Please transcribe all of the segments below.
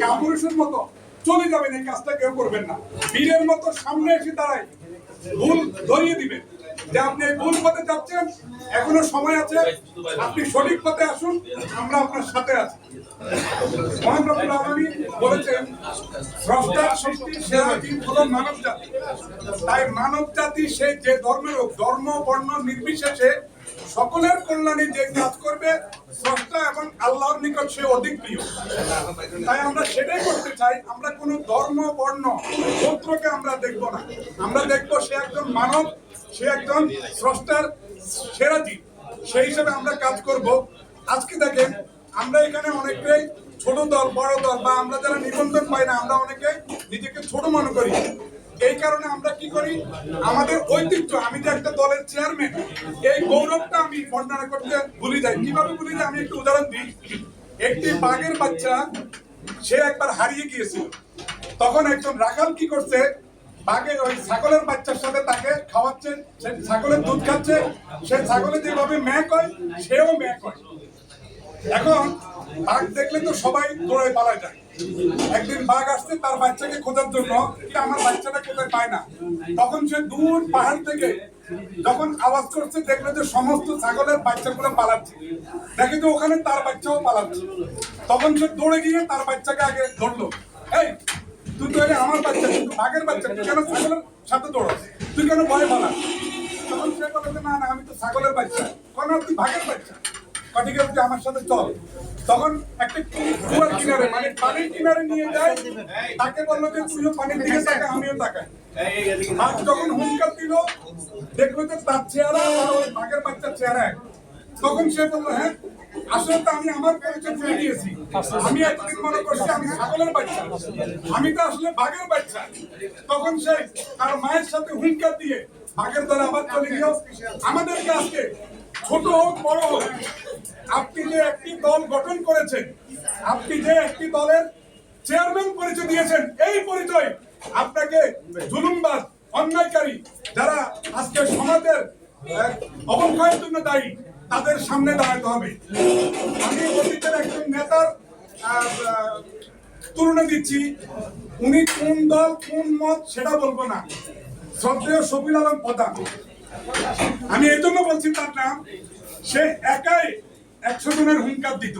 কাপুরুষের মতো চলে যাবেন, এই কাজটা কেউ করবেন না। বীরের মতো সামনে এসে দাঁড়ায়, ভুল ধরিয়ে দিবেন। যে আপনি এই ভুল পথে যাচ্ছেন, এখনও সময় আছে, আপনি সঠিক পথে আসুন, আমরা আপনার সাথে আছি। মহান রব্বুল বলেছেন স্রষ্টার সৃষ্টির সেরা জীব হলো মানব জাতি তাই মানব জাতি সে যে ধর্মের হোক, ধর্ম, বর্ণ, নির্বিশেষে সকলের কল্যাণে যে কাজ করবে, স্রষ্টা এবং আল্লাহর নিকট সে অধিক প্রিয়। তাই আমরা সেটাই করতে চাই, আমরা কোনো ধর্ম, বর্ণ, গোত্রকে আমরা দেখব না। আমরা দেখব সে একজন মানব, সে একজন স্রষ্টার সেরা জীব। সেই হিসেবে আমরা কাজ করব। আজকে দেখেন, আমরা এখানে অনেকটাই ছোট দল, বড় দল বা আমরা যারা নিবন্ধন পাই না, আমরা অনেকে নিজেকে ছোট মনে করি। এই কারণে আমরা কি করি? আমাদের ঐতিহ্য, আমি যে একটা দলের চেয়ারম্যান এই গৌরবটা আমি বর্ণনা করতে ভুলে যাই। কীভাবে ভুলে যাই? আমি একটু উদাহরণ দিই। একটি বাঘের বাচ্চা, সে একবার হারিয়ে গিয়েছিল। তখন একজন রাখাল কি করছে? বাঘের ওই ছাগলের বাচ্চার সাথে তাকে খাওয়াচ্ছে, সে ছাগলের দুধ খাচ্ছে, সে ছাগলে যেভাবে ম্যাক হয় সেও ম্যাক হয় এখন বাঘ দেখলে তো সবাই দৌড়ে পালায় যায়। একদিন বাঘ আসছে তার বাচ্চাকে খোঁজার জন্য আমার বাচ্চাটা কোথায় পায় না। তখন সে দূর পাহাড় থেকে যখন আওয়াজ করছে, দেখল যে সমস্ত ছাগলের বাচ্চাগুলো পালাচ্ছে। দেখে যে ওখানে তার বাচ্চাও পালাচ্ছে। তখন সে দৌড়ে গিয়ে তার বাচ্চাকে আগে ধরলো। এই, তুই তো আমার বাচ্চা কিন্তু বাঘের বাচ্চা, তুই কেন ছাগলের সাথে দৌড়াস? তুই কেন ভয় পালাস? তখন সে বলে না না, আমি তো ছাগলের বাচ্চা। কোন? তুই বাঘের বাচ্চা। তুই আমার সাথে চল। তখন একটা কিনারে মানে পানির কিনারে নিয়ে যায়। তাকে বলল যে, তুইও পানির দিকে আমিও তাকাই। যখন হুঙ্কার দিল, দেখল যে তার চেহারা আর ওই বাঘের বাচ্চার চেহারা। তখন সে বলল হ্যাঁ আসলে তো আমি আমার পরিচয় আমি এতদিন মনে করছি আমি ছাগলের বাচ্চা। আমি তো আসলে বাঘের বাচ্চা। তখন সে তার মায়ের সাথে হুঙ্কার দিয়ে বাঘের দ্বারা আবার চলে আমাদেরকে আজকে ছোট হোক, বড় হোক আপনি যে একটি দল গঠন করেছেন, আপনি যে একটি দলের চেয়ারম্যান পরিচয় দিয়েছেন, এই পরিচয় আপনাকে জুলুমবাজ, অন্যায়কারী যারা আজকে সমাজের অবক্ষয়ের জন্য দায়ী, তাদের সামনে দাঁড়াতে হবে। আমি অতীতের একজন নেতার তুলনা দিচ্ছি। উনি কোন দল, কোন মত, সেটা বলব না। শ্রদ্ধেয় শফিল আলম প্রধান। আমি এই জন্য বলছি তার নাম, সে একাই একশো জনের হুঙ্কার দিত।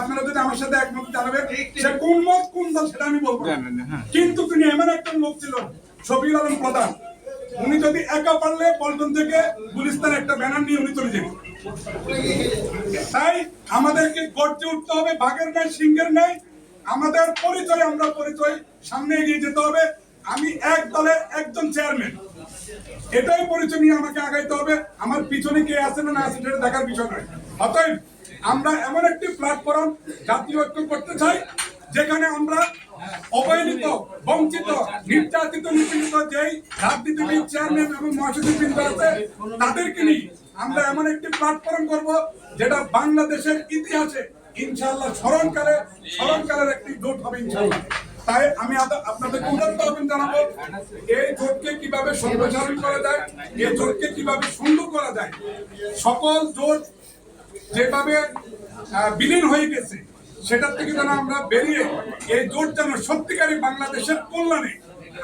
আপনারা যদি আমার সাথে একমত জানাবেন সে কোন মত কোন দল সেটা আমি বলব কিন্তু তিনি এমন একটা লোক ছিল শফিউল আলম প্রধান। উনি যদি একা পারলে পল্টন থেকে গুলিস্তান একটা ব্যানার নিয়ে উনি চলে যেতেন। তাই আমাদেরকে গর্জে উঠতে হবে বাঘের ন্যায় সিংহের ন্যায়। আমাদের পরিচয় আমরা পরিচয় সামনে এগিয়ে যেতে হবে। আমি এক দলের একজন চেয়ারম্যান। এটাই পরিচয় নিয়ে আমাকে আগাইতে হবে। আমার পিছনে কে আছে না না আছে সেটা দেখার বিষয় নয়। অতএব আমরা এমন একটি প্ল্যাটফর্ম জাতীয় ঐক্য করতে চাই, যেখানে আমরা অবহেলিত, বঞ্চিত, নির্যাতিত, নিপীড়িত যেই রাজনীতিবিদ চেয়ারম্যান এবং মহাসচিববৃন্দ আছে তাদেরকে নিয়ে আমরা এমন একটি প্ল্যাটফর্ম করব, যেটা বাংলাদেশের ইতিহাসে ইনশাআল্লাহ স্মরণকালে, স্মরণকালের একটি জোট হবে ইনশাআল্লাহ। তাই আমি আপনাদেরকে উদাত্ত আহ্বান জানাব, এই জোটকে কীভাবে সম্প্রসারণ করা যায়, এই জোটকে কীভাবে সুন্দর করা যায়, সকল জোট যেভাবে বিলীন হয়ে গেছে, সেটার থেকে যেন আমরা বেরিয়ে এই জোট যেন সত্যিকারী বাংলাদেশের কল্যাণে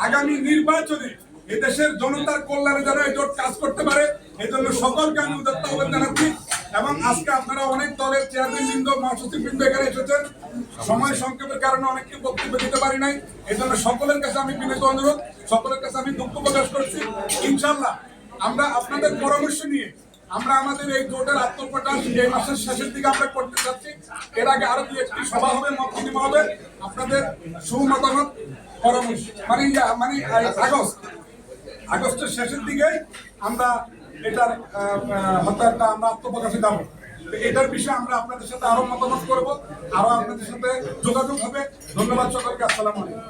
আগামী নির্বাচনে এদেশের জনতার কল্যাণে যেন এই জোট কাজ করতে পারে, এই জন্য সকলকে আমি উদাত্ত আহ্বান জানাচ্ছি। এবং আজকে আপনারা অনেক দলের চেয়ারম্যান বৃন্দ মহাসচিব বৃন্দ এখানে এসেছেন। সময় সংক্ষেপের কারণে অনেককে বক্তব্য দিতে পারি নাই। এই জন্য সকলের কাছে আমি বিনীত অনুরোধ, সকলের কাছে আমি দুঃখ প্রকাশ করছি। ইনশাল্লাহ আমরা আপনাদের পরামর্শ নিয়ে আমরা আমাদের এই জোটের আত্মপ্রকাশ এই মাসের শেষের দিকে আমরা করতে চাচ্ছি এর আগে আরও দু একটি সভা হবে, মত হবে। আপনাদের সুমতামত পরামর্শ। মানে মানে আগস্ট। আগস্টের শেষের দিকে আমরা এটার হত্যাটা আমরা আত্মপ্রকাশে যাব। এটার বিষয়ে আমরা আপনাদের সাথে আরও মতামত করব, আরও আপনাদের সাথে যোগাযোগ হবে। ধন্যবাদ সকলকে, আসসালাম আলাইকুম।